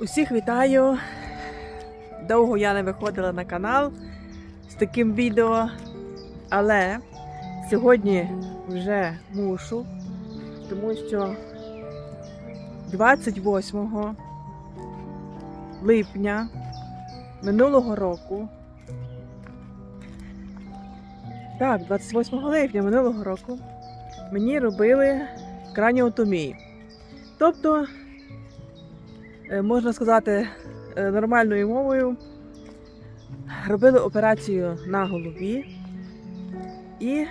Усіх вітаю. Довго я не виходила на канал з таким відео, але сьогодні вже мушу, тому що 28 липня минулого року. Так, 28 липня минулого року мені робили краніотомію. Тобто можна сказати е, нормальною мовою, робили операцію на голові і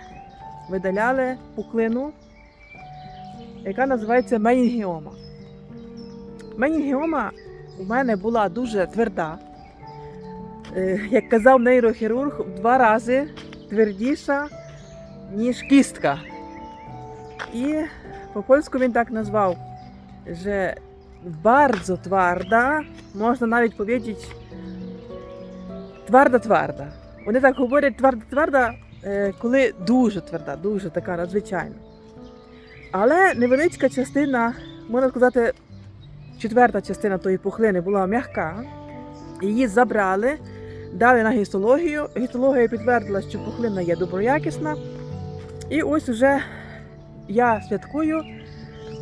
видаляли пуклину, яка називається менінгіома. Менінгіома у мене була дуже тверда. Е, Як казав нейрохірург, в два рази твердіша, ніж кістка. І по-польську він так назвав, że bardzo twarda, можна навіть powiedzieć тверда-тверда. Вони так говорять тверда-тверда, коли дуже тверда, дуже така надзвичайна. Але невеличка частина, можна сказати, четверта частина тої пухлини була м'яка. Її забрали, дали на гістологію. Гістологія підтвердила, що пухлина є доброякісна. І ось уже я святкую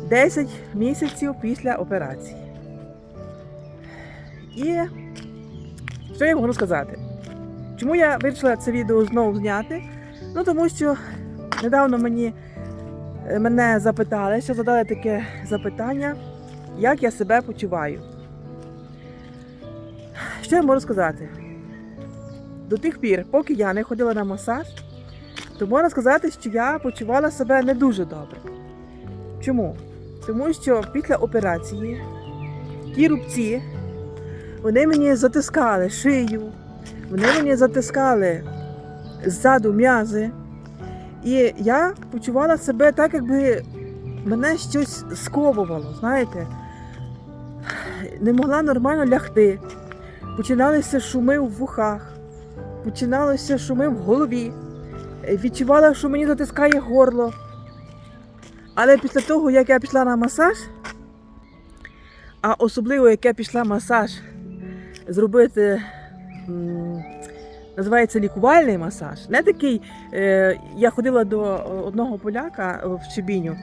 10 місяців після операції. І що я можу сказати? Чому я вирішила це відео знову зняти? Ну тому що недавно мені, е, мене запиталися, задали таке запитання, як я себе почуваю. Що я можу сказати? До тих пір, поки я не ходила на масаж, то можна сказати, що я почувала себе не дуже добре. Чому? Тому що після операції ті рубці, вони мені затискали шию, вони мені затискали ззаду м'язи. І я почувала себе так, якби мене щось сковувало, знаєте. Не могла нормально лягти. Починалися шуми в вухах, починалися шуми в голові. Відчувала, що мені затискає горло. Але після того, як я пішла на масаж, а особливо як я пішла масаж зробити, називається лікувальний масаж. Не такий, е, я ходила до одного поляка в Чебіню,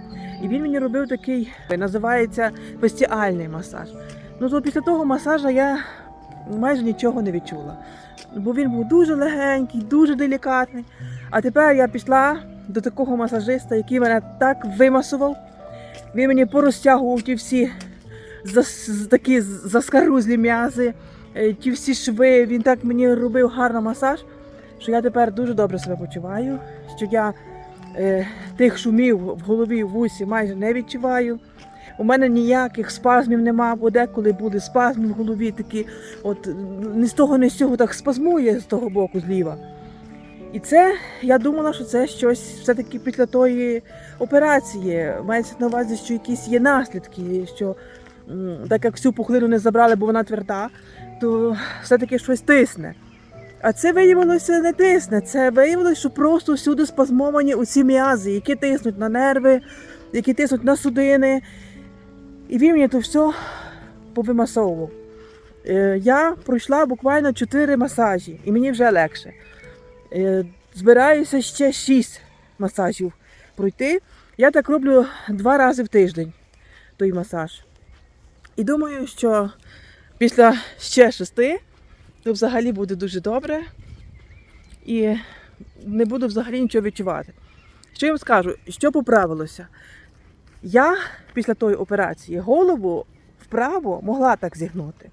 і він мені робив такий, називається фестіальний масаж. Ну то після того масажа я майже нічого не відчула. Бо він був дуже легенький, дуже делікатний. А тепер я пішла до такого масажиста, який мене так вимасував. Він мені порозтягував ті всі зас, такі заскарузлі м'язи, е, ті всі шви. Він так мені робив гарно масаж, що я тепер дуже добре себе почуваю, що я е, тих шумів в голові в вусі майже не відчуваю. У мене ніяких спазмів нема, бо деколи були спазми в голові такі, от ні з того, ні з цього так спазмує з того боку зліва. І це я думала, що це щось все-таки після тої операції. Мається на увазі, що якісь є наслідки, що так як всю пухлину не забрали, бо вона тверда, то все-таки щось тисне. А це виявилося не тисне. Це виявилося, що просто всюди спазмовані оці м'язи, які тиснуть на нерви, які тиснуть на судини. І він мені то все повимасовував. Е, Я пройшла буквально 4 масажі, і мені вже легше. Е, Збираюся ще 6 масажів пройти. Я так роблю два рази в тиждень той масаж. І думаю, що після ще шести то взагалі буде дуже добре. І не буду взагалі нічого відчувати. Що я вам скажу, що поправилося? Я після тої операції голову вправо могла так зігнути,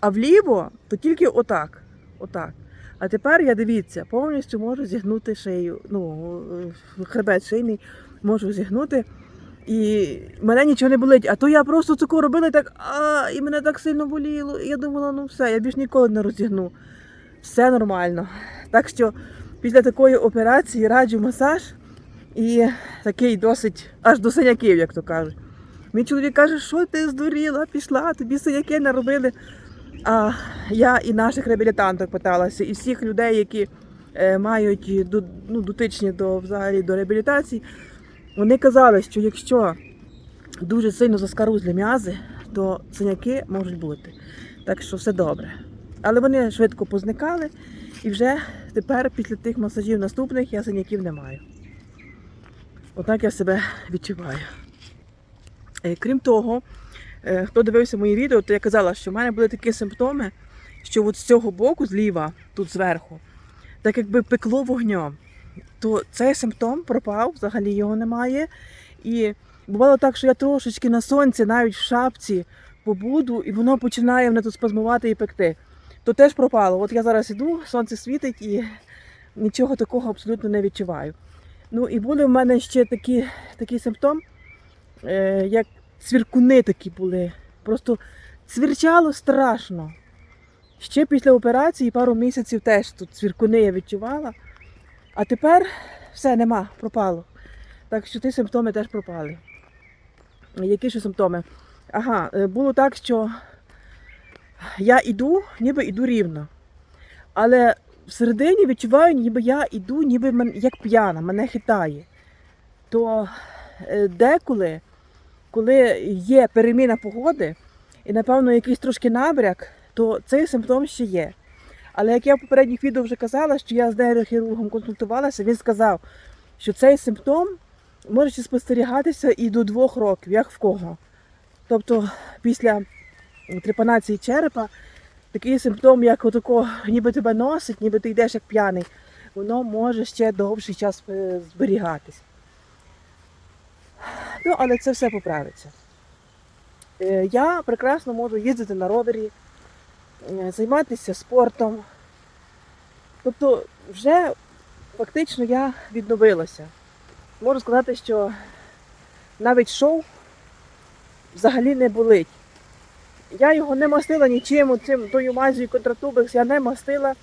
а вліво то тільки отак. отак. А тепер я дивіться, повністю можу зігнути шию, ну, е, хребет шийний можу зігнути. І мене нічого не болить. А то я просто тако робила і так, а, і мене так сильно боліло. І я думала, ну все, я більш ніколи не розігну. Все нормально. Так що після такої операції раджу масаж і такий досить аж до синяків, як то кажуть. Мій чоловік каже, що ти здуріла, пішла, тобі синяки наробили. А я і наших реабілітанток питалася, і всіх людей, які е, мають ну, дотичні до взагалі до реабілітації, вони казали, що якщо дуже сильно заскарузлі м'язи, то синяки можуть бути. Так що все добре. Але вони швидко позникали, і вже тепер, після тих масажів наступних, я синяків не маю. Отак я себе відчуваю. Е, Крім того, хто дивився мої відео, то я казала, що в мене були такі симптоми, що от з цього боку, зліва, тут зверху, так якби пекло вогнем, то цей симптом пропав, взагалі його немає. І бувало так, що я трошечки на сонці, навіть в шапці, побуду, і воно починає мене тут спазмувати і пекти. То теж пропало. От я зараз іду, сонце світить і нічого такого абсолютно не відчуваю. Ну і були в мене ще такі, такий симптом, е, як цвіркуни такі були. Просто цвірчало страшно. Ще після операції пару місяців теж тут цвіркуни я відчувала. А тепер все нема, пропало. Так що ті симптоми теж пропали. Які ще симптоми? Ага, е, було так, що я йду, ніби йду рівно. Але всередині відчуваю, ніби я йду, ніби як п'яна, мене хитає. То е, деколи, коли є переміна погоди, і, напевно, якийсь трошки набряк, то цей симптом ще є. Але як я в попередніх відео вже казала, що я з нейрохірургом консультувалася, він сказав, що цей симптом може спостерігатися і до двох років, як в кого. Тобто після трепанації черепа такий симптом, як отако, ніби тебе носить, ніби ти йдеш як п'яний, воно може ще довший час е, зберігатись. Ну, але це все поправиться. Е, Я прекрасно можу їздити на ровері, е, займатися спортом. Тобто, вже фактично я відновилася. Можу сказати, що навіть шоу взагалі не болить. Я його не мастила нічим, цим тою мазю контратубекс я не мастила.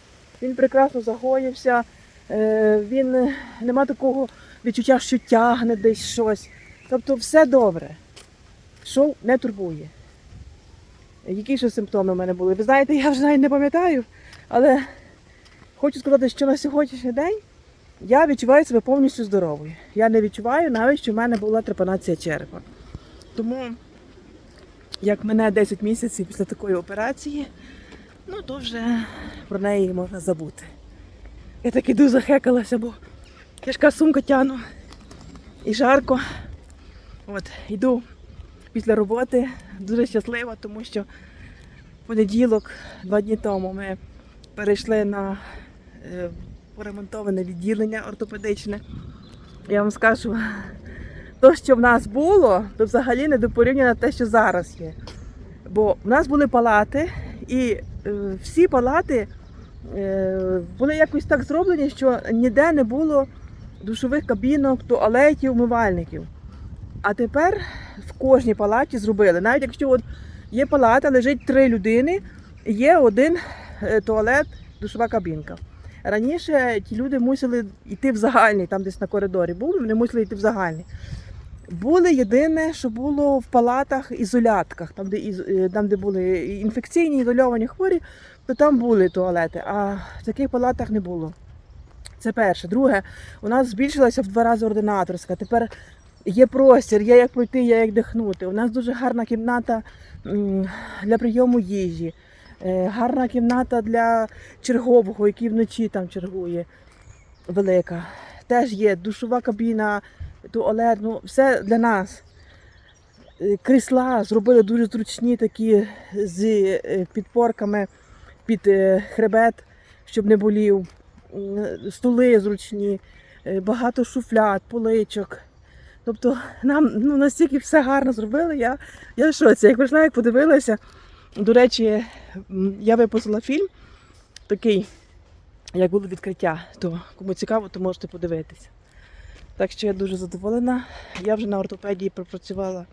Він прекрасно загоївся. Е, Він нема такого відчуття, що тягне десь щось. Тобто все добре. Шоу не турбує. Які ще симптоми в мене були? Ви знаєте, я вже навіть не пам'ятаю, але хочу сказати, що на сьогоднішній день я відчуваю себе повністю здоровою. Я не відчуваю навіть, що в мене була трепанація черепа. Тому, як мене 10 місяців після такої операції, ну то вже про неї можна забути. Я так іду захекалася, бо тяжка сумка тяну і жарко. От, йду після роботи, дуже щаслива, тому що понеділок, два дні тому, ми перейшли на е, поремонтоване відділення ортопедичне. Я вам скажу, то, що в нас було, то взагалі не до порівняння те, що зараз є. Бо в нас були палати, і е, всі палати е, були якось так зроблені, що ніде не було душових кабінок, туалетів, умивальників. А тепер в кожній палаті зробили. Навіть якщо от є палата, лежить три людини, є один е, туалет, душова кабінка. Раніше ті люди мусили йти в загальний, там десь на коридорі були, вони мусили йти в загальний. Були єдине, що було в палатах, ізолятках, там, де, е, там, де були інфекційні, ізольовані хворі, то там були туалети, а в таких палатах не було. Це перше. Друге, у нас збільшилася в два рази ординаторська. Тепер є простір, є як пройти, є як дихнути. У нас дуже гарна кімната для прийому їжі, е, гарна кімната для чергового, який вночі там чергує, велика. Теж є душова кабіна, туалет, ну все для нас. Е, Крісла зробили дуже зручні такі з е, підпорками під хребет, щоб не болів. М, Стули зручні, багато шуфлят, поличок. Тобто нам ну, настільки все гарно зробили. Я, я в шоці. Як прийшла, як подивилася. До речі, я випустила фільм такий, як було відкриття. То кому цікаво, то можете подивитися. Так що я дуже задоволена. Я вже на ортопедії пропрацювала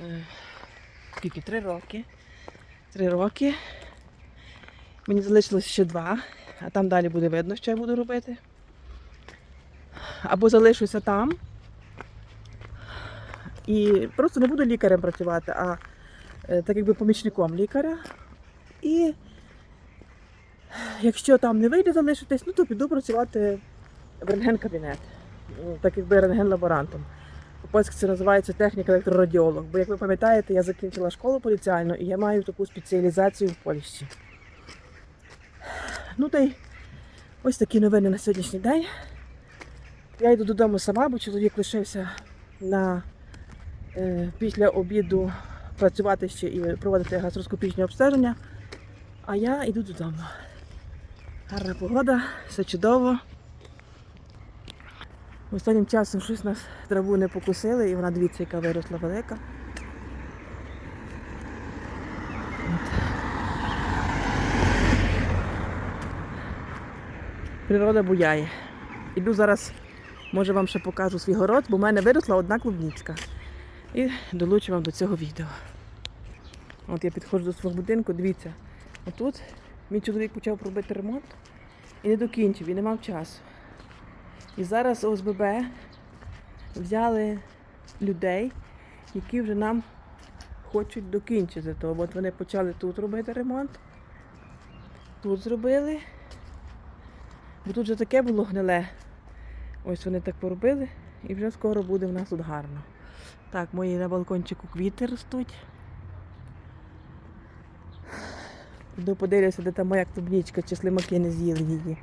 е, скільки? Три роки. Три роки. Мені залишилось ще два, а там далі буде видно, що я буду робити. Або залишуся там. І просто не буду лікарем працювати, а е, так якби помічником лікаря. І якщо там не вийде залишитись, ну то піду працювати в рентген-кабінет, Ну, так якби рентген-лаборантом. Польське це називається технік електрорадіолог. Бо, як ви пам'ятаєте, я закінчила школу поліціальну і я маю таку спеціалізацію в Польщі. Ну та й ось такі новини на сьогоднішній день. Я йду додому сама, бо чоловік лишився на, після обіду працювати ще і проводити гастроскопічне обстеження. А я йду додому. Гарна погода, все чудово. Останнім часом щось нас траву не покусили, і вона дивіться, яка виросла велика. Природа буяє. Іду зараз, може вам ще покажу свій город, бо в мене виросла одна клубничка. І долучу вам до цього відео. От я підходжу до свого будинку, дивіться, отут мій чоловік почав робити ремонт і не докінчив, і не мав часу. І зараз ОСББ взяли людей, які вже нам хочуть докінчити то. От вони почали тут робити ремонт, тут зробили. Бо тут вже таке було гниле. Ось вони так поробили і вже скоро буде в нас тут гарно. Так, мої на балкончику квіти ростуть. Йду подивлюся, де там моя клубничка, чи слимаки не з'їли її.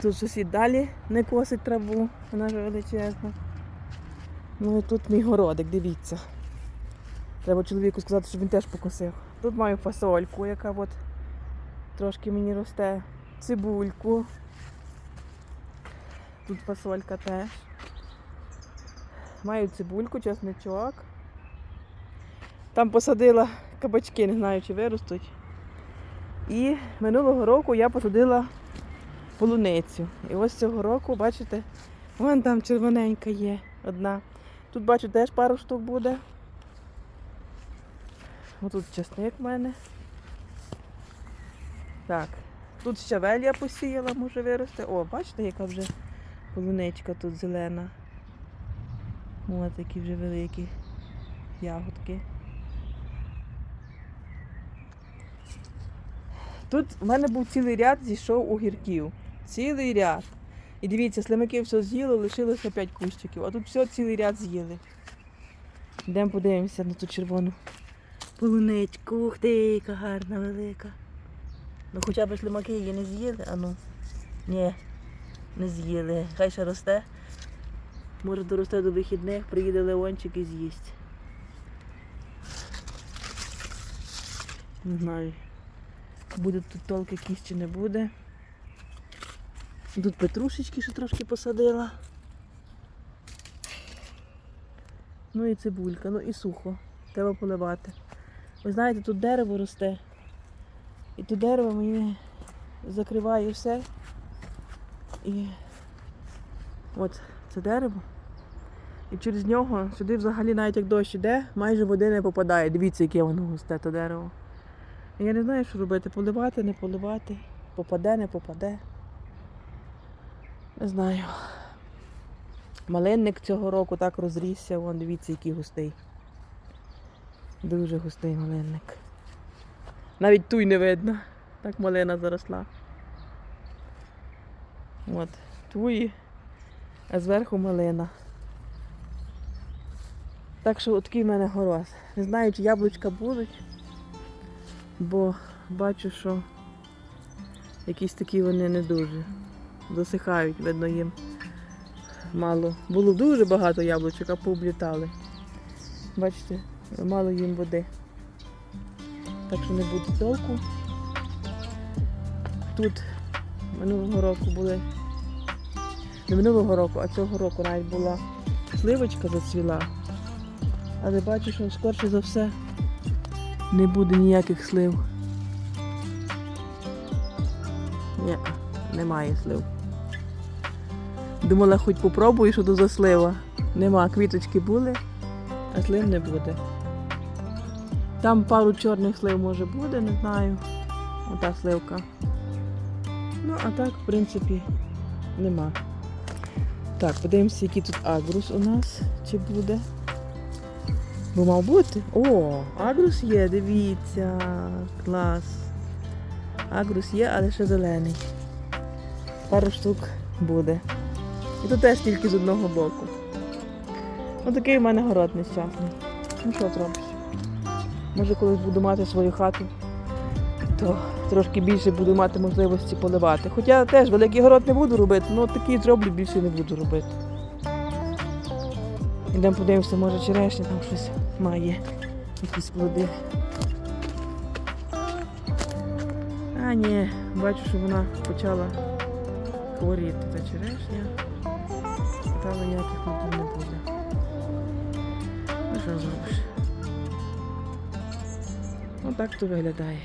Тут сусід далі не косить траву, вона вже величезна. Ну і тут мій городик, дивіться. Треба чоловіку сказати, щоб він теж покосив. Тут маю фасольку, яка от трошки мені росте. Цибульку. Тут фасолька теж. Маю цибульку, чесничок. Там посадила кабачки, не знаю, чи виростуть. І минулого року я посадила полуницю. І ось цього року, бачите, вон там червоненька є одна. Тут бачу теж пару штук буде. Отут часник в мене. Так, тут щавель посіяла, може вирости. О, бачите, яка вже полуничка тут зелена. Ось такі вже великі ягодки. Тут в мене був цілий ряд, зійшов огірків. Цілий ряд. І дивіться, слимаки все з'їли, лишилося 5 кущиків, а тут все цілий ряд з'їли. Йдемо подивимося на ту червону полуничку. Ух ти, яка гарна, велика. Ну хоча б слимаки її не з'їли, а ну. Ні, не з'їли. Хай ще росте. Може доросте до вихідних, приїде Леончик і з'їсть. Не знаю. Буде тут толк якийсь чи не буде. Тут петрушечки ще трошки посадила. Ну і цибулька, ну і сухо. Треба поливати. Ви знаєте, тут дерево росте. І тут дерево мені закриває все. І от це дерево. І через нього сюди взагалі навіть як дощ іде, майже води не попадає. Дивіться, яке воно густе, то дерево. Я не знаю, що робити. Поливати, не поливати. Попаде, не попаде. Не знаю. Малинник цього року так розрісся, вон дивіться, який густий. Дуже густий малинник. Навіть туй не видно. Так малина заросла. От, туї, а зверху малина. Так що такий в мене город. Не знаю, чи яблучка будуть бо бачу, що якісь такі вони не дуже досихають, видно їм мало. Було дуже багато яблучок, а пооблітали. Бачите, мало їм води. Так що не буде толку. Тут минулого року були, не минулого року, а цього року навіть була сливочка зацвіла. Але бачу, що скорше за все не буде ніяких слив. Ні, немає слив. Думала, хоч попробую, що то за слива. Нема, квіточки були, а слив не буде. Там пару чорних слив може буде, не знаю. Ота сливка. Ну, а так, в принципі, нема. Так, подивимося, який тут агрус у нас, чи буде. Бо мав бути. О, агрус є, дивіться. Клас. Агрус є, але ще зелений. Пару штук буде. І тут теж тільки з одного боку. Ну такий в мене город нещасний. Ну що зробиш? Може, колись буду мати свою хату, то трошки більше буду мати можливості поливати. Хоча теж великий город не буду робити, ну такий зроблю, більше не буду робити. Ідемо подивимося, може черешня там щось має, якісь плоди. А ні, бачу, що вона почала хворіти та черешня. Стало ніяких плодів не буде. Ну що зробиш? Отак то виглядає.